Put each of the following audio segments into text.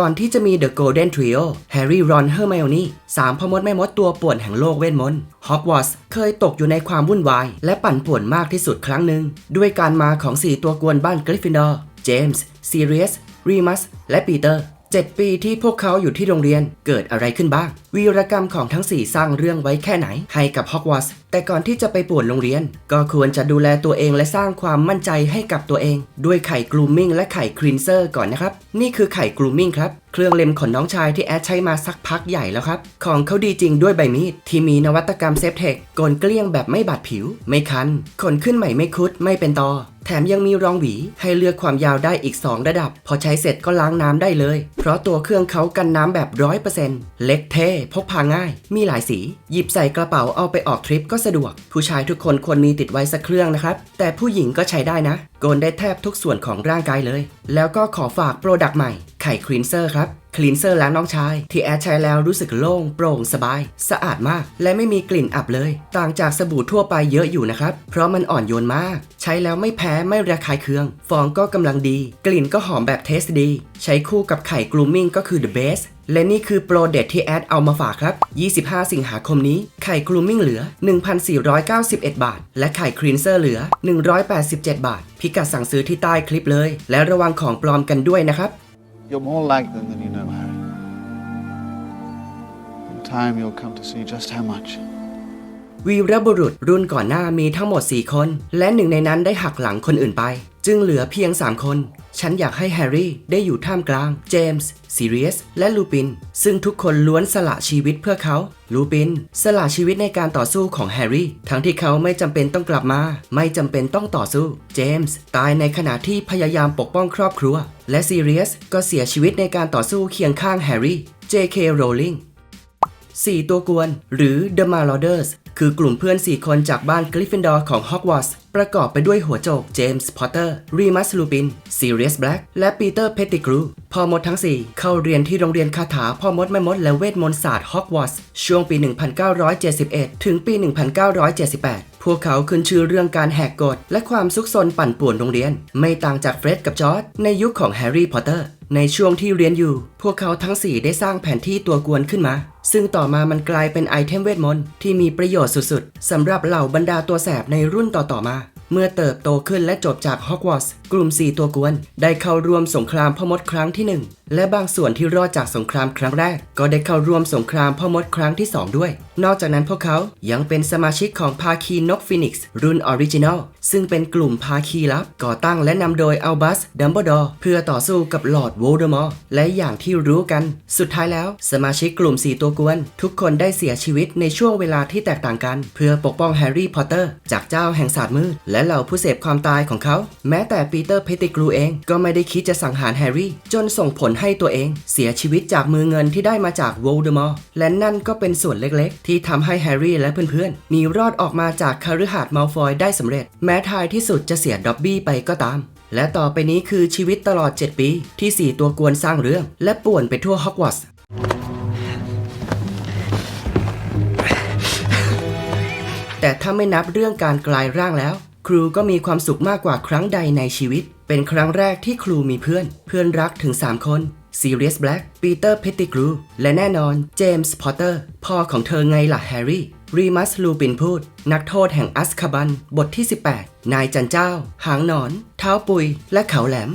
ก่อนที่จะมี The Golden Trio Harry Ron Hermione สามพมดแม่มดตัวป่วนแห่งโลกเวทมนต์ ฮอกวอตส์เคยตกอยู่ในความวุ่นวาย และปั่นป่วนมากที่สุดครั้งหนึ่ง ด้วยการมาของ 4 ตัวกวนบ้านกริฟฟินดอร์ เจมส์ ซีเรียส รีมัส และปีเตอร์ 7 ปีที่พวกเขาอยู่ที่โรงเรียนเกิดอะไรขึ้นบ้าง วีรกรรมของทั้ง 4 สร้างเรื่องไว้แค่ไหน ให้กับฮอกวอตส์แต่ก่อนที่จะไปป่วนโรงเรียน ก็ควรจะดูแลตัวเองและสร้างความมั่นใจให้กับตัวเอง ด้วยไข่กลูมิ่งและไข่ครีนเซอร์ก่อนนะครับ นี่คือไข่กลูมิ่งครับเครื่องเล็มขนน้องชายที่แอดใช้มาสักพักใหญ่แล้วครับ ของเขาดีจริงด้วยใบมีด ที่มีนวัตกรรมเซฟเทคกนเกลี้ยงแบบไม่บาดผิว ไม่คัน ขนขึ้นใหม่ไม่คุด ไม่เป็นตอ แถมยังมีรองหวีให้เลือกความยาวได้อีก 2 ระดับ พอใช้เสร็จก็ล้างน้ำได้เลย เพราะตัวเครื่องเขากันน้ำแบบร้อยเปอร์เซ็นต์เล็กเท่พกพาง่าย มีหลายสี หยิบใส่กระเป๋าเอาไปออกทริปก็สะดวก ผู้ชายทุกคนควรมีติดไว้สักเครื่องนะครับ แต่ผู้หญิงก็ใช้ได้นะ โกนได้แทบทุกส่วนของร่างกายเลย แล้วก็ขอฝากโปรดักต์ใหม่ ไข่คลีนเซอร์ครับคลีนเซอร์ล้างน้องชาย ที่แอดใช้แล้วรู้สึกโล่งโปร่งสบาย สะอาดมาก และไม่มีกลิ่นอับเลย ต่างจากสบู่ทั่วไปเยอะอยู่นะครับ เพราะมันอ่อนโยนมาก ใช้แล้วไม่แพ้ไม่ระคายเคือง ฟองก็กำลังดี กลิ่นก็หอมแบบเทสดี ใช้คู่กับไข่กลูมิ่งก็คือ the best และนี่คือโปรเด็ดที่แอดเอามาฝากครับ 25 สิงหาคมนี้ ไข่กลูมมิ่งเหลือ 1,491 บาท และไข่ครีนเซอร์เหลือ 187 บาท พิกัดสั่งซื้อที่ใต้คลิปเลย และระวังของปลอมกันด้วยนะครับ You're more like them than you know, Harry. In time, you'll come to see just how much. วีรบุรุษรุ่นก่อนหน้ามีทั้งหมด 4 คน และหนึ่งในนั้นได้หักหลังคนอื่นไป จึงเหลือเพียง 3 คน ฉันอยากให้แฮร์รี่ได้อยู่ท่ามกลาง เจมส์ซีเรียส และลูปิน ซึ่งทุกคนล้วนสละชีวิตเพื่อเขา ลูปิน สละชีวิตในการต่อสู้ของแฮร์รี่ ทั้งที่เขาไม่จำเป็นต้องกลับมา ไม่จำเป็นต้องต่อสู้ เจมส์ตายในขณะที่พยายามปกป้องครอบครัว และซีเรียสก็เสียชีวิตในการต่อสู้เคียงข้างแฮร์รี่ J.K. Rowling 4 ตัวกวน หรือ The Marauders คือกลุ่มเพื่อน 4 คนจากบ้านกริฟฟินดอร์ของฮอกวอตส์ประกอบไปด้วยหัวโจกเจมส์พอตเตอร์ รีมัสลูปินซีเรียสแบล็กและปีเตอร์เพตติกรูพ่อมดทั้ง 4 เข้าเรียนที่โรงเรียนคาถาพ่อมดแม่มดและเวทมนต์ศาสตร์ฮอกวอตส์ช่วงปี 1971 ถึงปี 1978พวกเขาขึ้นชื่อเรื่องการแหกกฎและความซุกซนปั่นป่วนโรงเรียน ไม่ต่างจากเฟร็ดกับจอร์จในยุคของแฮร์รี่พอตเตอร์ ในช่วงที่เรียนอยู่ พวกเขาทั้ง 4 ได้สร้างแผนที่ตัวกวนขึ้นมา ซึ่งต่อมามันกลายเป็นไอเทมเวทมนต์ที่มีประโยชน์สุดๆสำหรับเหล่าบรรดาตัวแสบในรุ่นต่อๆมา เมื่อเติบโตขึ้นและจบจากฮอกวอตส์กลุ่ม 4 ตัวกวน ได้เข้าร่วมสงครามพมดครั้งที่ 1และบางส่วนที่รอดจากสงครามครั้งแรก ก็ได้เข้าร่วมสงครามพ่อมดครั้งที่ 2 ด้วย นอกจากนั้นพวกเขายังเป็นสมาชิกของภาคีนกฟินิกซ์รุ่นออริจินอลซึ่งเป็นกลุ่มภาคีลับ ก่อตั้งและนำโดยอัลบัสดัมเบิลดอร์เพื่อต่อสู้กับลอร์ดโวลเดอมอร์และอย่างที่รู้กัน สุดท้ายแล้ว สมาชิกกลุ่ม 4 ตัวกวน ทุกคนได้เสียชีวิตในช่วงเวลาที่แตกต่างกัน เพื่อปกป้องแฮร์รี่พอตเตอร์จากเจ้าแห่งศาสตร์มืด และเหล่าผู้เสพความตายของเขา แม้แต่ปีเตอร์เพติกรูเองก็ไม่ได้คิดจะสังหารแฮร์รี่จนส่งผลให้ตัวเอง เสียชีวิตจากมือเงินที่ได้มาจากโวลเดอมอร์และนั่นก็เป็นส่วนเล็กๆ ที่ทำให้แฮร์รี่และเพื่อนๆหนีรอดออกมาจากคาฤหาสน์มัลฟอยได้สำเร็จ แม้ท้ายที่สุดจะเสียด็อบบี้ไปก็ตามและต่อไปนี้คือชีวิตตลอด 7 ปี ที่ 4 ตัวกวนสร้างเรื่อง และป่วนไปทั่วฮอกวอตส์แต่ถ้าไม่นับเรื่องการกลายร่างแล้ว ครูก็มีความสุขมากกว่าครั้งใดในชีวิต เป็นครั้งแรกที่ครูมีเพื่อน เพื่อนรักถึง 3 คน Sirius Black ปีเตอร์เพตติกรูและแน่นอนเจมส์พอตเตอร์พ่อของเธอไงล่ะแฮร์รี่รีมัสลูปินพูด นักโทษแห่งอัสคาบัน บทที่ 18 นายจันเจ้า หางหนอน เท้าปุย และเขาแหลม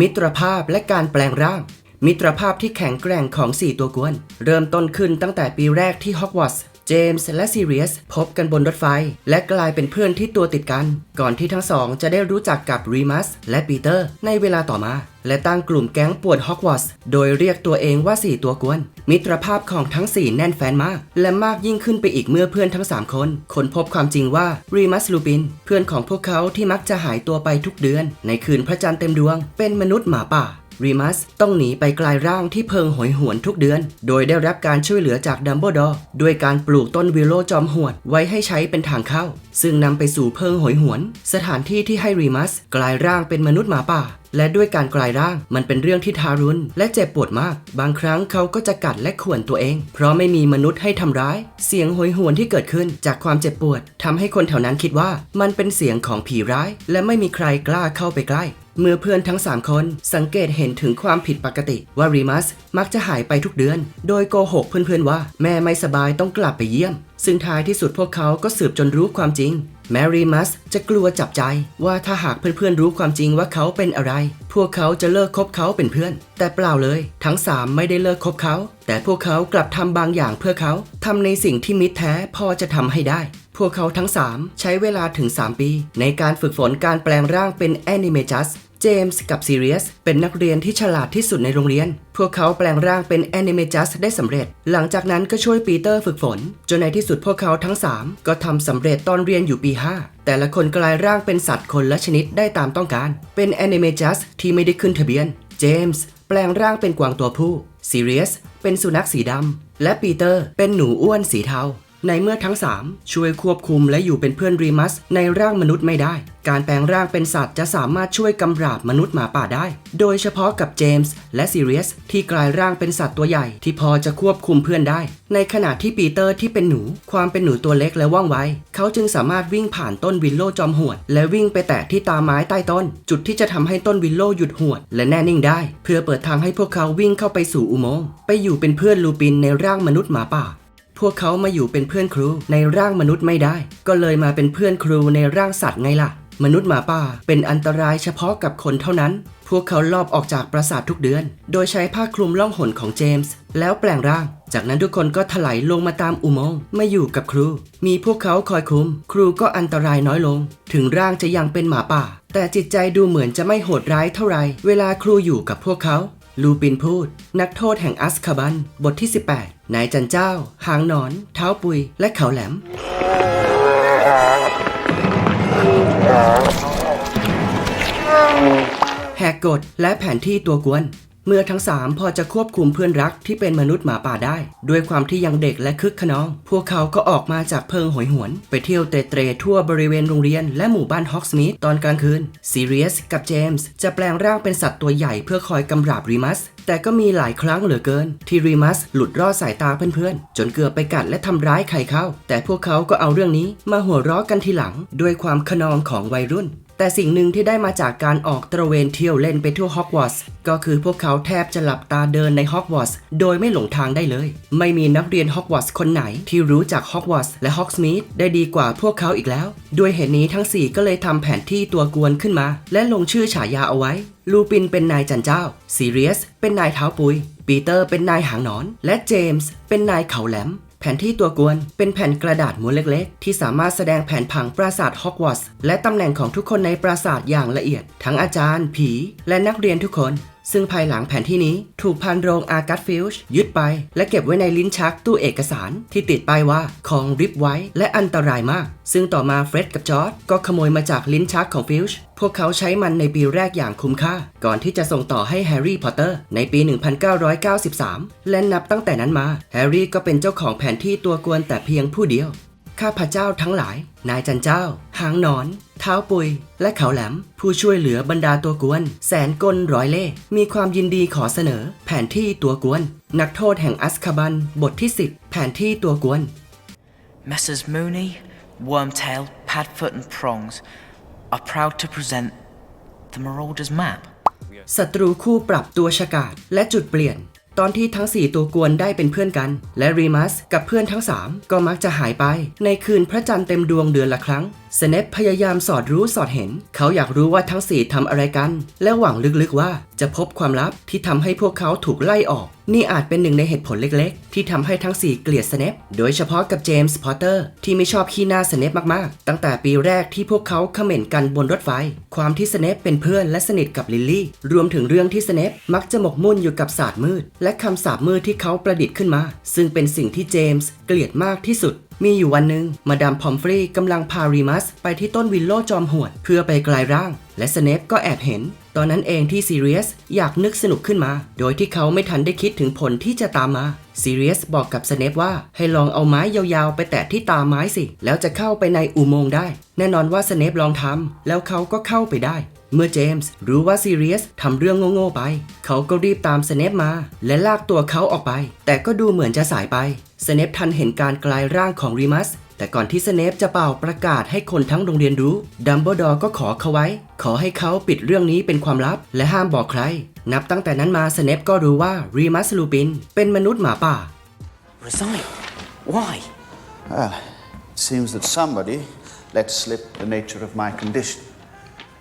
มิตรภาพและการแปลงร่าง มิตรภาพที่แข็งแกร่งของ 4 ตัวกวน เริ่มต้นขึ้นตั้งแต่ปีแรกที่ฮอกวอตส์ เจมส์และซีเรียสพบกันบนรถไฟ และกลายเป็นเพื่อนที่ตัวติดกัน ก่อนที่ทั้งสองจะได้รู้จักกับรีมัสและปีเตอร์ในเวลาต่อมา และตั้งกลุ่มแก๊งป่วนฮอกวอตส์โดยเรียกตัวเองว่า 4 ตัวกวน มิตรภาพของทั้ง 4 แน่นแฟนมาก และมากยิ่งขึ้นไปอีกเมื่อเพื่อนทั้ง 3 คนค้นพบความจริงว่ารีมัสลูปิน เพื่อนของพวกเขาที่มักจะหายตัวไปทุกเดือน ในคืนพระจันทร์เต็มดวง เป็นมนุษย์หมาป่า รีมัสต้องหนีไปกลายร่างที่เพิงหอยหวนทุกเดือน โดยได้รับการช่วยเหลือจากดัมเบิลดอร์ด้วยการปลูกต้นวิโลจอมหวดไว้ให้ใช้เป็นทางเข้า ซึ่งนำไปสู่เพิงหอยหวน สถานที่ที่ให้รีมัสกลายร่างเป็นมนุษย์หมาป่าและด้วยการกลายร่างมันเป็นเรื่องที่ทารุณและเจ็บปวดมาก บางครั้งเขาก็จะกัดและข่วนตัวเอง เพราะไม่มีมนุษย์ให้ทำร้าย เสียงโหยหวนที่เกิดขึ้นจากความเจ็บปวดทำให้คนแถวนั้นคิดว่า มันเป็นเสียงของผีร้าย และไม่มีใครกล้าเข้าไปใกล้ เมื่อเพื่อนทั้ง 3 คนสังเกตเห็นถึงความผิดปกติว่ารีมัสมักจะหายไปทุกเดือน โดยโกหกเพื่อนๆว่าแม่ไม่สบายต้องกลับไปเยี่ยม ซึ่งท้ายที่สุดพวกเขาก็สืบจนรู้ความจริง แมรีมัสจะกลัวจับใจว่าถ้าหากเพื่อนๆรู้ความจริงว่าเขาเป็นอะไร พวกเขาจะเลิกคบเขาเป็นเพื่อน แต่เปล่าเลย ทั้ง 3 ไม่ได้เลิกคบเขา แต่พวกเขากลับทำบางอย่างเพื่อเขาทำในสิ่งที่มิตรแท้พอจะทำให้ได้ พวกเขาทั้ง 3 ใช้เวลาถึง 3 ปี ในการฝึกฝนการแปลงร่างเป็นแอนิเมจัสเจมส์กับซีเรียสเป็นนักเรียนที่ฉลาดที่สุดในโรงเรียน พวกเขาแปลงร่างเป็นแอนิเมจัสได้สำเร็จ หลังจากนั้นก็ช่วยปีเตอร์ฝึกฝน จนในที่สุดพวกเขาทั้ง 3 ก็ทำสำเร็จตอนเรียนอยู่ปี 5 แต่ละคนกลายร่างเป็นสัตว์คนละชนิดได้ตามต้องการ เป็นแอนิเมจัสที่ไม่ได้ขึ้นทะเบียน เจมส์แปลงร่างเป็นกวางตัวผู้ซีเรียสเป็นสุนัขสีดำและปีเตอร์เป็นหนูอ้วนสีเทา ในเมื่อทั้ง 3 ช่วยควบคุมและอยู่เป็นเพื่อนรีมัสในร่างมนุษย์ไม่ได้ การแปลงร่างเป็นสัตว์จะสามารถช่วยกำราบมนุษย์หมาป่าได้ โดยเฉพาะกับเจมส์และซีเรียสที่กลายร่างเป็นสัตว์ตัวใหญ่ ที่พอจะควบคุมเพื่อนได้ ในขณะที่ปีเตอร์ที่เป็นหนู ความเป็นหนูตัวเล็กและว่องไว เขาจึงสามารถวิ่งผ่านต้นวิลโลจอมหวด และวิ่งไปแตะที่ตาไม้ใต้ต้น จุดที่จะทำให้ต้นวิลโลหยุดหวด และแน่นิ่งได้ เพื่อเปิดทางให้พวกเขาวิ่งเข้าไปสู่อุโมงค์ไปอยู่เป็นเพื่อนลูปินในร่างมนุษย์หมาป่า พวกเขามาอยู่เป็นเพื่อนครูในร่างมนุษย์ไม่ได้ ก็เลยมาเป็นเพื่อนครูในร่างสัตว์ไงล่ะ มนุษย์หมาป่าเป็นอันตรายเฉพาะกับคนเท่านั้น พวกเขาลอบออกจากปราสาททุกเดือน โดยใช้ผ้าคลุมล่องหนของเจมส์แล้วแปลงร่าง จากนั้นทุกคนก็ถลายลงมาตามอุโมงค์มาอยู่กับครู มีพวกเขาคอยคุม ครูก็อันตรายน้อยลง ถึงร่างจะยังเป็นหมาป่า แต่จิตใจดูเหมือนจะไม่โหดร้ายเท่าไหรเวลาครูอยู่กับพวกเขา ลูปินพูด นักโทษแห่งอัสคาบัน บทที่ 18 นายจันเจ้า หางหนอน เท้าปุย และเขาแหลม แหกกฎและแผนที่ตัวกวน เมื่อทั้งสามพอจะควบคุมเพื่อนรักที่เป็นมนุษย์หมาป่าได้ ด้วยความที่ยังเด็กและคึกขนอง พวกเขาก็ออกมาจากเพิงหอยหวน ไปเที่ยวเตะเตรทั่วบริเวณโรงเรียนและหมู่บ้านฮอกสมิธตอนกลางคืนซีเรียสกับเจมส์จะแปลงร่างเป็นสัตว์ตัวใหญ่เพื่อคอยกำราบรีมัสแต่ก็มีหลายครั้งเหลือเกิน ที่รีมัสหลุดรอดสายตาเพื่อนๆ จนเกือบไปกัดและทำร้ายใครเข้า แต่พวกเขาก็เอาเรื่องนี้มาหัวเราะกันทีหลัง ด้วยความขนองของวัยรุ่น แต่สิ่งหนึ่งที่ได้มาจากการออกตระเวนเที่ยวเล่นไปทั่วฮอกวอตส์ก็คือพวกเขาแทบจะหลับตาเดินในฮอกวอตส์โดยไม่หลงทางได้เลย ไม่มีนักเรียนฮอกวอตส์คนไหนที่รู้จักฮอกวอตส์และฮอกสมิธได้ดีกว่าพวกเขาอีกแล้ว ด้วยเหตุนี้ทั้ง 4 ก็เลยทำแผนที่ตัวกวนขึ้นมา และลงชื่อฉายาเอาไว้ ลูปินเป็นนายจันเจ้าซีเรียสเป็นนายเท้าปุยปีเตอร์เป็นนายหางนอน และเจมส์เป็นนายเขาแหลม แผนที่ตัวกวนเป็นแผ่นกระดาษม้วนเล็กๆ ที่สามารถแสดงแผนผังปราสาทฮอกวอตส์และตำแหน่งของทุกคนในปราสาทอย่างละเอียด ทั้งอาจารย์ ผี และนักเรียนทุกคน ซึ่งภายหลังแผนที่นี้ถูกพันโรงอากัสฟิลช์ยึดไป และเก็บไว้ในลิ้นชักตู้เอกสารที่ติดป้ายว่าของริบไว้และอันตรายมาก ซึ่งต่อมาเฟร็ดกับจอร์ดก็ขโมยมาจากลิ้นชักของฟิลช์พวกเขาใช้มันในปีแรกอย่างคุ้มค่า ก่อนที่จะส่งต่อให้แฮร์รี่พอตเตอร์ในปี 1993 และนับตั้งแต่นั้นมา แฮร์รี่ก็เป็นเจ้าของแผนที่ตัวกวนแต่เพียงผู้เดียว ข้าพเจ้าทั้งหลาย นายจันเจ้า หางนอน เท้าปุย และเขาแหลม ผู้ช่วยเหลือบรรดาตัวกวน แสนกลร้อยเล่ห์มีความยินดีขอเสนอ แผนที่ตัวกวน นักโทษแห่งอัสคาบัน บทที่ 10 แผนที่ตัวกวน Messrs. Mooney, Wormtail, Padfoot, and Prongs are proud to present the Marauder's Map. ศัตรูคู่ปรับตัวฉกาจและจุดเปลี่ยน ตอนที่ทั้ง 4 ตัวกวนได้เป็นเพื่อนกัน และรีมัสกับเพื่อนทั้ง 3 ก็มักจะหายไป ในคืนพระจันทร์เต็มดวงเดือนละครั้งสเนปพยายามสอดรู้สอดเห็น เขาอยากรู้ว่าทั้ง 4ทำอะไรกัน และหวังลึกๆว่า จะพบความลับที่ทำให้พวกเขาถูกไล่ออก นี่อาจเป็นหนึ่งในเหตุผลเล็กๆ ที่ทำให้ทั้ง 4 เกลียดสเนปโดยเฉพาะกับเจมส์พอตเตอร์ที่ไม่ชอบขี้หน้าสเนปมากๆ ตั้งแต่ปีแรกที่พวกเขาเขม่นกันบนรถไฟ ความที่สเนปเป็นเพื่อนและสนิทกับลิลลี่ รวมถึงเรื่องที่สเนปมักจะหมกมุ่นอยู่กับศาสตร์มืด และคำสาปมืดที่เขาประดิษฐ์ขึ้นมา ซึ่งเป็นสิ่งที่เจมส์เกลียดมากที่สุด มีอยู่วันหนึ่งมาดามพอมฟรีย์กำลังพารีมัสไปที่ต้นวิลโลจอมหวด เพื่อไปกลายร่าง และสเนปก็แอบเห็น ตอนนั้นเองที่ซีเรียสอยากนึกสนุกขึ้นมา โดยที่เขาไม่ทันได้คิดถึงผลที่จะตามมาซีเรียสบอกกับสเนปว่าให้ลองเอาไม้ยาวๆ ไปแตะที่ตาไม้สิ แล้วจะเข้าไปในอุโมงค์ได้ แน่นอนว่าสเนปลองทำแล้วเขาก็เข้าไปได้เมื่อเจมส์รู้ว่าซีเรียสทำเรื่องโง่ๆไป เขาก็รีบตามสเนปมา และลากตัวเขาออกไป แต่ก็ดูเหมือนจะสายไป สเนปทันเห็นการกลายร่างของรีมัสแต่ก่อนที่สเนปจะเป่าประกาศให้คนทั้งโรงเรียนรู้ ดัมเบิลดอร์ก็ขอเขาไว้ ขอให้เขาปิดเรื่องนี้เป็นความลับ และห้ามบอกใคร นับตั้งแต่นั้นมาสเนปก็รู้ว่ารีมัสลูปิน เป็นมนุษย์หมาป่า Resign? Why? Well, it seems that somebody let slip the nature of my condition.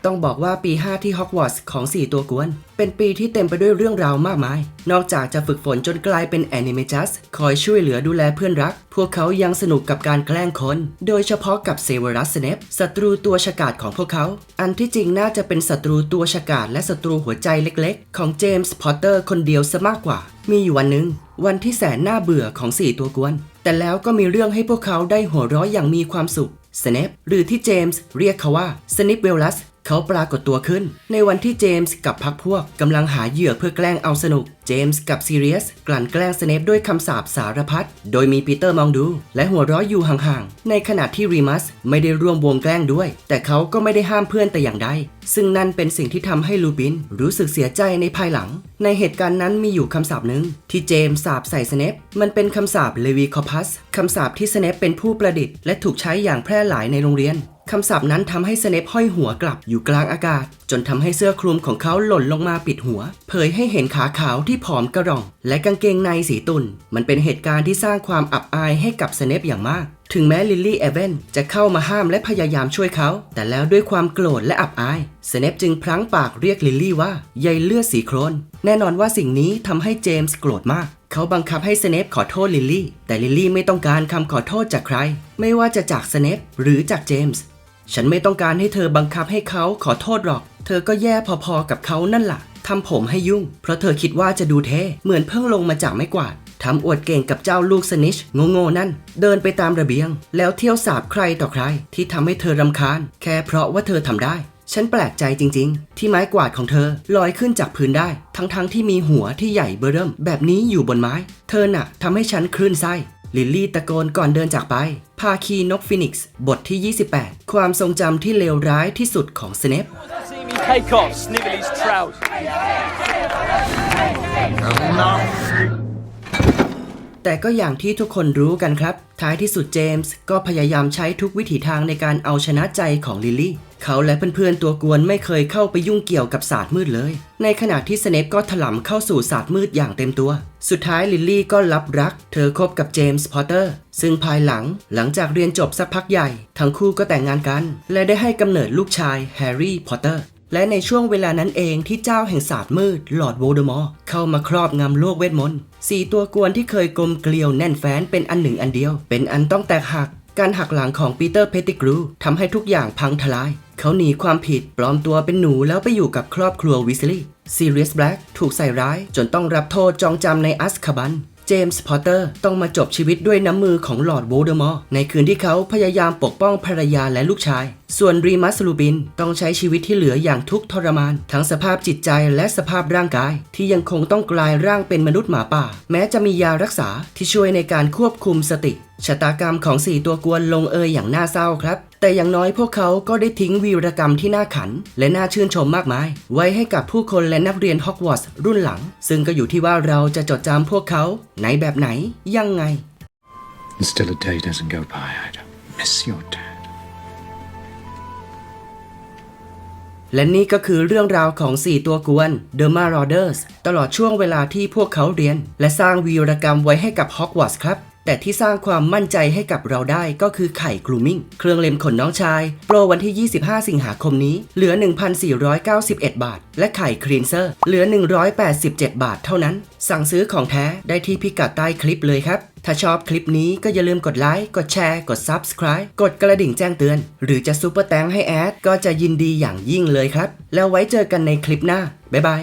ต้องบอกว่าปี 5 ที่ฮอกวอตส์ของ 4 ตัวกวน เป็นปีที่เต็มไปด้วยเรื่องราวมากมาย นอกจากจะฝึกฝนจนกลายเป็นแอนิเมจัสคอยช่วยเหลือดูแลเพื่อนรัก พวกเขายังสนุกกับการแกล้งคน โดยเฉพาะกับเซเวรัสสเนปศัตรูตัวฉกาจของพวกเขา อันที่จริงน่าจะเป็นศัตรูตัวฉกาจและศัตรูหัวใจเล็กๆ ของเจมส์พอตเตอร์คนเดียวซะมากกว่า มีอยู่วันหนึ่งวันที่แสนน่าเบื่อของ 4 ตัวกวน แต่แล้วก็มีเรื่องให้พวกเขาได้หัวเราะอย่างมีความสุขสเนปหรือที่เจมส์เรียกเขาว่าสนิปเวลลัส เขาปรากฏตัวขึ้น ในวันที่เจมส์กับพักพวกกำลังหาเหยื่อเพื่อแกล้งเอาสนุก เจมส์กับซีเรียสกลั่นแกล้งสเนปด้วยคำสาปสารพัด โดยมีปีเตอร์มองดู และหัวเราะอยู่ห่างๆ ในขณะที่รีมัสไม่ได้ร่วมวงแกล้งด้วย แต่เขาก็ไม่ได้ห้ามเพื่อนแต่อย่างใด ซึ่งนั่นเป็นสิ่งที่ทำให้ลูปินรู้สึกเสียใจในภายหลัง ในเหตุการณ์นั้นมีอยู่คำสาปหนึ่งที่เจมส์สาปใส่สเนปมันเป็นคำสาปเลวีคอพัสคำสาปที่สเนปเป็นผู้ประดิษฐ์และถูกใช้อย่างแพร่หลายในโรงเรียน คำสาปนั้นทำให้สเนปห้อยหัวกลับอยู่กลางอากาศ จนทำให้เสื้อคลุมของเขาหล่นลงมาปิดหัว เผยให้เห็นขาขาวที่ผอมกระร่อง และกางเกงในสีตุนมันเป็นเหตุการณ์ที่สร้างความอับอายให้กับสเนปอย่างมาก ถึงแม้ลิลลี่เอเวนจะเข้ามาห้ามและพยายามช่วยเขา แต่แล้วด้วยความโกรธและอับอายสเนปจึงพลั้งปากเรียกลิลลี่ว่าใยเลือดสีโครนแน่นอนว่าสิ่งนี้ทำให้เจมส์โกรธมากเขาบังคับให้สเนปขอโทษลิลลี่ แต่ลิลลี่ไม่ต้องการคำขอโทษจากใคร ไม่ว่าจะจากสเนปหรือจากเจมส์ ฉันไม่ต้องการให้เธอบังคับให้เขาขอโทษหรอก เธอก็แย่พอๆกับเขานั่นล่ะทำผมให้ยุ่ง เพราะเธอคิดว่าจะดูเท่เหมือนเพิ่งลงมาจากไม้กวาดทำอวดเก่งกับเจ้าลูกสนิชโง่ๆนั่น เดินไปตามระเบียง แล้วเที่ยวสาบใครต่อใคร ที่ทำให้เธอรำคาญ แค่เพราะว่าเธอทำได้ ฉันแปลกใจจริง ๆ ที่ไม้กวาดของเธอลอยขึ้นจากพื้นได้ ทั้งๆที่มีหัวที่ใหญ่เบ้อเริ่ม แบบนี้อยู่บนไม้ เธอน่ะทำให้ฉันคลื่นไส้ ลิลลี่ตะโกนก่อนเดินจากไป ภาคีนกฟินิกซ์บทที่ 28 ความทรงจำที่เลวร้ายที่สุดของสเนป See me take off, sniggle his trousers. แต่ก็อย่างที่ทุกคนรู้กันครับ ท้ายที่สุดเจมส์ก็พยายามใช้ทุกวิถีทางในการเอาชนะใจของลิลลี่ เขาและเพื่อนๆตัวกวนไม่เคยเข้าไปยุ่งเกี่ยวกับศาสตร์มืดเลย ในขณะที่สเนปก็ถลำเข้าสู่ศาสตร์มืดอย่างเต็มตัว สุดท้ายลิลลี่ก็รับรัก เธอคบกับเจมส์พอตเตอร์ ซึ่งภายหลังหลังจากเรียนจบสักพักใหญ่ ทั้งคู่ก็แต่งงานกัน และได้ให้กำเนิดลูกชายแฮร์รี่พอตเตอร์และในช่วงเวลานั้นเองที่เจ้าแห่งศาสตร์มืดลอร์ดโวลเดอมอร์เข้ามาครอบงำโลกเวทมนต์สี่ตัวกวนที่เคยกลมเกลียวแน่นแฟ้นเป็นอันหนึ่งอันเดียว เป็นอันต้องแตกหัก การหักหลังของปีเตอร์เพตติกรูทำให้ทุกอย่างพังทลาย เขาหนีความผิดปลอมตัวเป็นหนูแล้วไปอยู่กับครอบครัววิสลีย์ซีเรียสแบล็กถูกใส่ร้ายจนต้องรับโทษจองจำในอัสคาบัน เจมส์พอตเตอร์ต้องมาจบชีวิตด้วยน้ำมือของลอร์ดโวลเดอมอร์ในคืนที่เขาพยายามปกป้องภรรยาและลูกชาย ส่วนรีมัสลูบินต้องใช้ชีวิตที่เหลืออย่างทุกข์ทรมาน ทั้งสภาพจิตใจและสภาพร่างกาย ที่ยังคงต้องกลายร่างเป็นมนุษย์หมาป่า แม้จะมียารักษาที่ช่วยในการควบคุมสติชะตากรรมของสี่ตัวกวนลงเอยอย่างน่าเศร้าครับ แต่อย่างน้อยพวกเขาก็ได้ทิ้งวีรกรรมที่น่าขัน และน่าชื่นชมมากมาย ไว้ให้กับผู้คนและนักเรียนฮอกวอตส์รุ่นหลัง ซึ่งก็อยู่ที่ว่าเราจะจดจำพวกเขาในแบบไหนยังไง And still a day doesn't go by. I don't miss your dad. และนี่ก็คือเรื่องราวของ 4 ตัวกวน The Marauders ตลอดช่วงเวลาที่พวกเขาเรียน และสร้างวีรกรรมไว้ให้กับฮอกวอตส์ครับ แต่ที่สร้างความมั่นใจให้กับเราได้ก็คือไข่กลูมิ่งเครื่องเล็มขนน้องชาย โปรวันที่ 25 สิงหาคมนี้ เหลือ 1,491 บาท และไข่ครีนเซอร์ เหลือ 187 บาทเท่านั้น สั่งซื้อของแท้ได้ที่พิกัดใต้คลิปเลยครับ ถ้าชอบคลิปนี้ก็อย่าลืมกดไลค์ กดแชร์ กด Subscribe กดกระดิ่งแจ้งเตือน หรือจะซูเปอร์แตงให้แอดก็จะยินดีอย่างยิ่งเลยครับ แล้วไว้เจอกันในคลิปหน้าบ๊ายบาย